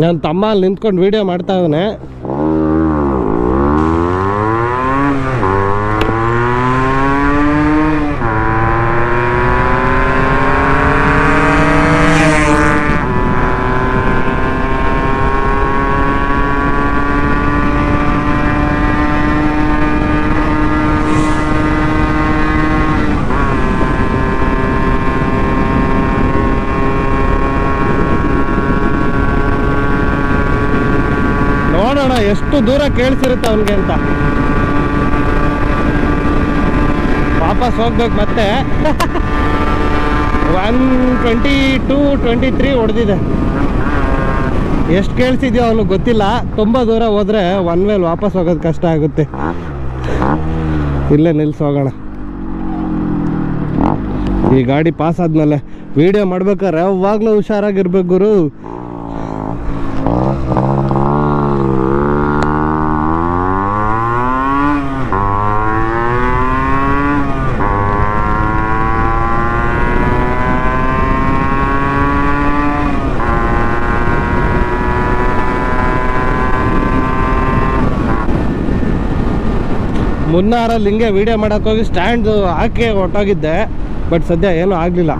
ನನ್ನ ತಮ್ಮ ಅಲ್ಲಿ ನಿಂತ್ಕೊಂಡು ವೀಡಿಯೋ ಮಾಡ್ತಾ ಇದ್ದಾನೆ ನೋಡೋಣ ಎಷ್ಟು ದೂರ ಕೇಳಿಸಿರುತ್ತೆ ಅವನಿಗೆ ಅಂತ. ವಾಪಸ್ ಹೋಗ್ಬೇಕು ಮತ್ತೆ. One twenty two twenty three ಹೊಡೆದಿದೆ. ಎಷ್ಟು ಕೇಳಿಸಿದ್ಯೋ ಅವನು ಗೊತ್ತಿಲ್ಲ. ತುಂಬ ದೂರ ಹೋದರೆ ಒನ್ ವೇಲ್ ವಾಪಸ್ ಹೋಗೋದು ಕಷ್ಟ ಆಗುತ್ತೆ. ಇಲ್ಲೇ ನಿಲ್ಸಿ ಹೋಗೋಣ. ಈ ಗಾಡಿ ಪಾಸ್ ಆದ್ಮೇಲೆ ವಿಡಿಯೋ ಮಾಡ್ಬೇಕಾದ್ರೆ ಯಾವಾಗಲೂ ಹುಷಾರಾಗಿರ್ಬೇಕು ಗುರು. ಮುನ್ನಾರಲ್ಲಿ ಹಿಂಗೆ ವಿಡಿಯೋ ಹೋಗಿ ಸ್ಟ್ಯಾಂಡ್ ಹಾಕಿ ಹೊಟ್ಟೋಗಿದ್ದೆ ಬಟ್ ಸದ್ಯ ಏನೂ ಆಗಲಿಲ್ಲ.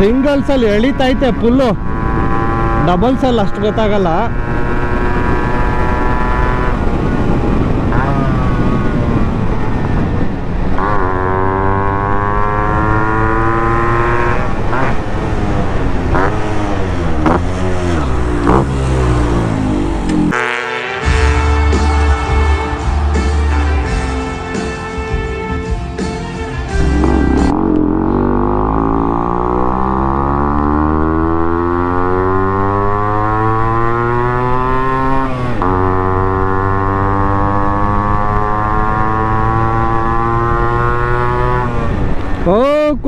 ಸಿಂಗಲ್ಸಲ್ಲಿ ಎಳಿತೈತೆ ಫುಲ್ಲು ಡಬಲ್ಸಲ್ಲಿ ಅಷ್ಟು ಗೊತ್ತಾಗಲ್ಲ.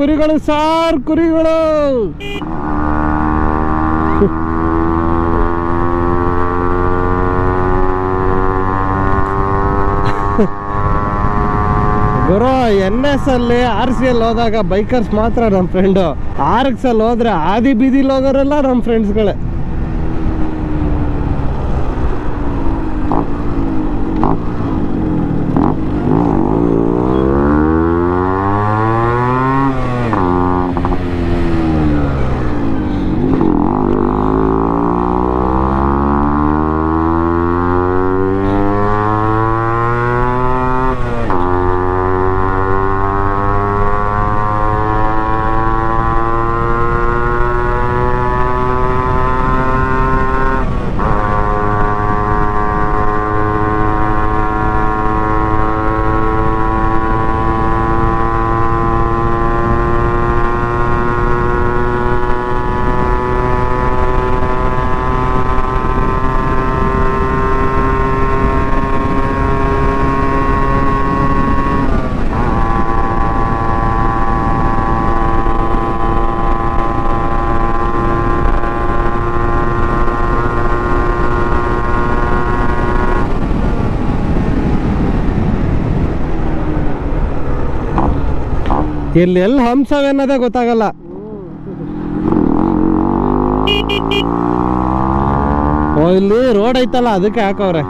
ಕುರಿಗಳು ಸಾರ್ ಕುರಿಗಳು. ಗುರು ಎನ್ ಎಸ್ ಅಲ್ಲಿ ಆರ್ ಸಿ ಅಲ್ಲಿ ಹೋದಾಗ ಬೈಕರ್ಸ್ ಮಾತ್ರ ನಮ್ಮ ಫ್ರೆಂಡು ಆರ್ ಎಕ್ಸ್ ಅಲ್ಲಿ ಹೋದ್ರೆ ಆದಿ ಬೀದಿಲಿ ಹೋಗೋರೆಲ್ಲ ನಮ್ಮ ಫ್ರೆಂಡ್ಸ್ಗಳೇ ಇಲ್ಲಿ ಎಲ್ಲಿ ಹಂಸವೇನದೇ ಗೊತ್ತಾಗಲ್ಲ. ಓ ಇಲ್ಲಿ ರೋಡ್ ಐತಲ್ಲ ಅದಕ್ಕೆ ಹಾಕವ್ರೆ.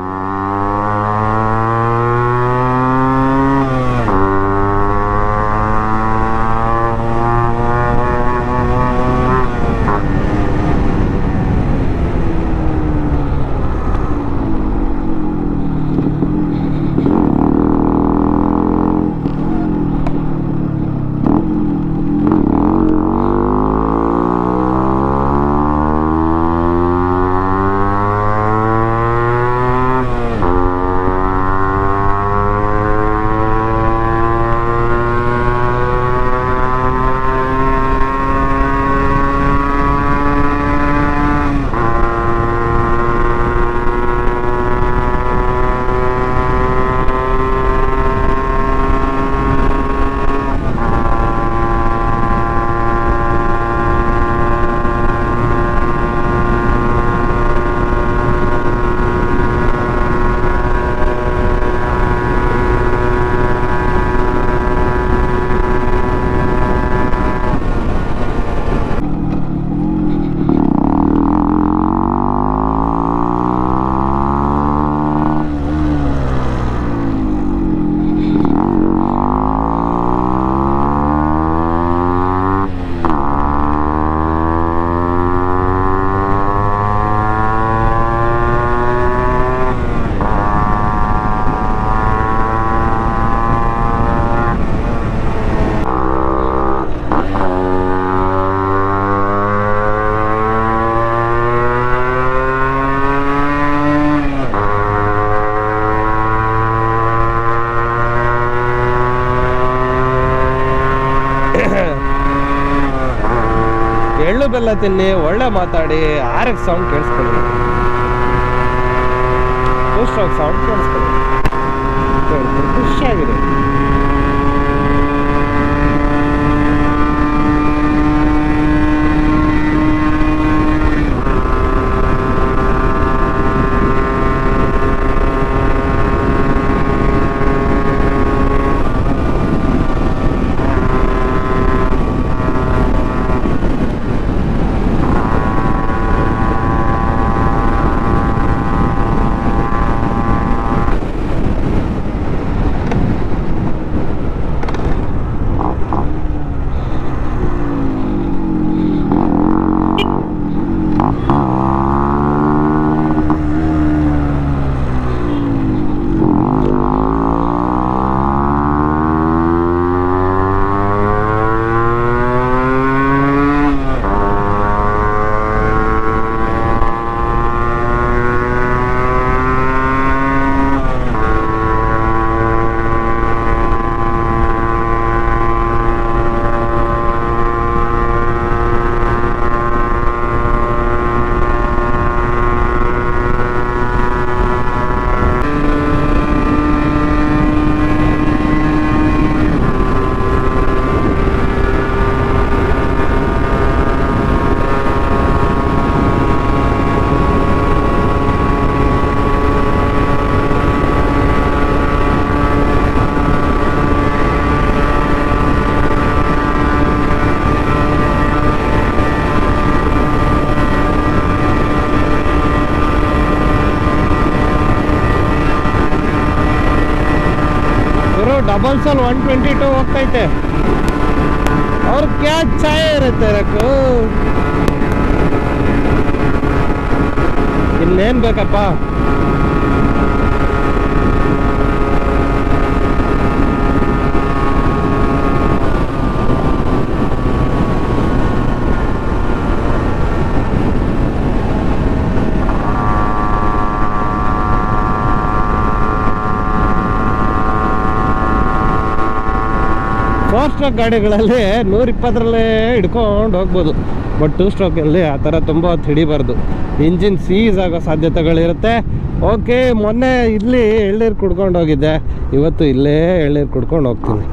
ಎಲ್ಲ ತಿನ್ನಿ ಒಳ್ಳೆ ಮಾತಾಡಿ ಆರ್ ಎಕ್ಸ್ ಸೌಂಡ್ ಕೇಳಿಸ್ಕೊಳ್ಳಿ. ಸೌಂಡ್ ಕೇಳಿಸ್ಕೊಳ್ಳಿ. ಗುರು ಡಬಲ್ ಸಲ್ ಒನ್ ಟ್ವೆಂಟಿ ಟು ಹೋಗ್ತೈತೆ. ಅವ್ರ ಕ್ಯಾಚ್ ಛಾಯೆ ಇರುತ್ತೆ ರಕ್ಕು. ಇನ್ನೇನ್ ಬೇಕಪ್ಪ? ಫೋರ್ ಸ್ಟ್ರೋಕ್ ಗಾಡಿಗಳಲ್ಲಿ ನೂರ ಇಪ್ಪತ್ತರಲ್ಲೇ ಹಿಡ್ಕೊಂಡು ಹೋಗ್ಬೋದು. ಬಟ್ ಟೂ ಸ್ಟ್ರೋಕಲ್ಲಿ ಆ ಥರ ತುಂಬ ಹೊತ್ತು ಹಿಡಿಬಾರ್ದು. ಇಂಜಿನ್ ಸೀಸ್ ಆಗೋ ಸಾಧ್ಯತೆಗಳಿರುತ್ತೆ. ಓಕೆ ಮೊನ್ನೆ ಇಲ್ಲಿ ಎಳ್ನೀರು ಕುಡ್ಕೊಂಡು ಹೋಗಿದ್ದೆ. ಇವತ್ತು ಇಲ್ಲೇ ಎಳ್ನೀರು ಕುಡ್ಕೊಂಡು ಹೋಗ್ತೀನಿ.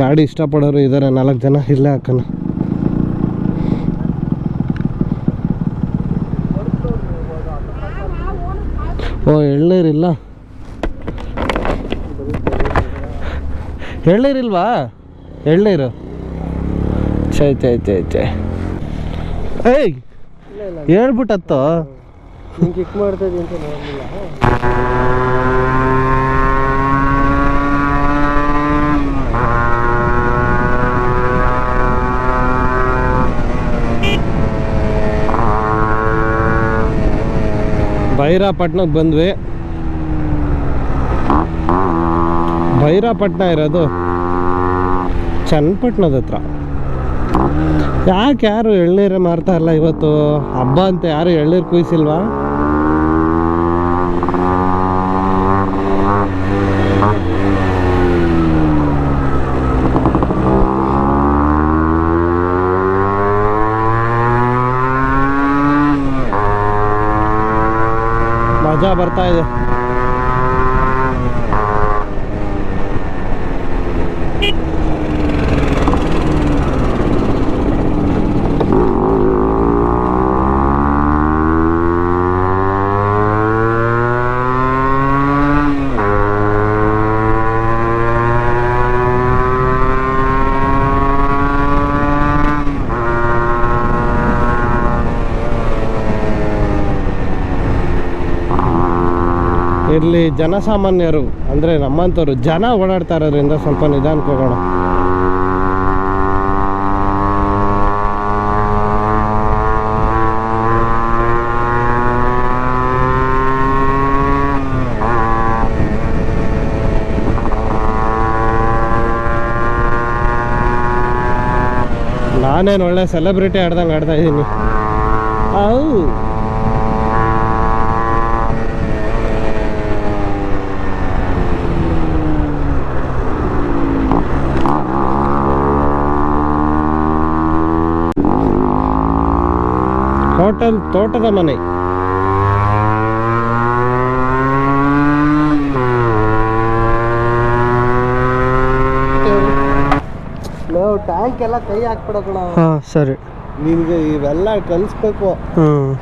ಗಾಡಿ ಇಷ್ಟಪಡೋರು ಇದ್ದಾರೆ ನಾಲ್ಕು ಜನ, ಇಲ್ಲೇ ಹಾಕೋಣ ಓ ಎಳ್ನೀರಿಲ್ಲ? ಎಳ್ನೀರಿಲ್ವಾ? ಎಳ್ನೀರು? ಚೈ ಚೈ ಚೈ ಚೈ ಏಯ್ ಹೇಳ್ಬಿಟ್ಟತ್ತೋ? ಕಿಕ್ ಮಾಡ್ತಾ ಭೈರಾಪಟ್ನಕ್ಕೆ ಬಂದ್ವಿ. ಭೈರಾಪಟ್ನ ಇರೋದು ಚನ್ನಪಟ್ಟಣದ ಹತ್ರ. ಯಾಕೆ ಯಾರು ಎಳ್ನೀರೇ ಮಾರ್ತಾ ಇಲ್ಲ ಇವತ್ತು? ಹಬ್ಬ ಅಂತ ಯಾರು ಎಳ್ನೀರು ಕುಯ್ಸಿಲ್ವಾ? ಬರ್ತಾ ಇದೆ. ಇಲ್ಲಿ ಜನಸಾಮಾನ್ಯರು, ಅಂದರೆ ನಮ್ಮಂಥವ್ರು, ಜನ ಓಡಾಡ್ತಾ ಇರೋದ್ರಿಂದ ಸ್ವಲ್ಪ ನಿಧಾನಕ್ಕೆ ಹೋಗೋಣ ನಾನೇನು ಒಳ್ಳೆ ಸೆಲೆಬ್ರಿಟಿ ಆಡ್ದಂಗೆ ಆಡ್ತಾ ಇದ್ದೀನಿ ಔ ಹೋಟೆಲ್ ತೋಟದ ಮನೆ. ನಾವು ಟ್ಯಾಂಕ್ ಎಲ್ಲ ಕೈ ಹಾಕ್ಬಿಡೋಣ. ಹಾಂ ಸರಿ. ನಿನಗೆ ಇವೆಲ್ಲ ಕಲಿಸ್ಬೇಕು. ಹ್ಞೂ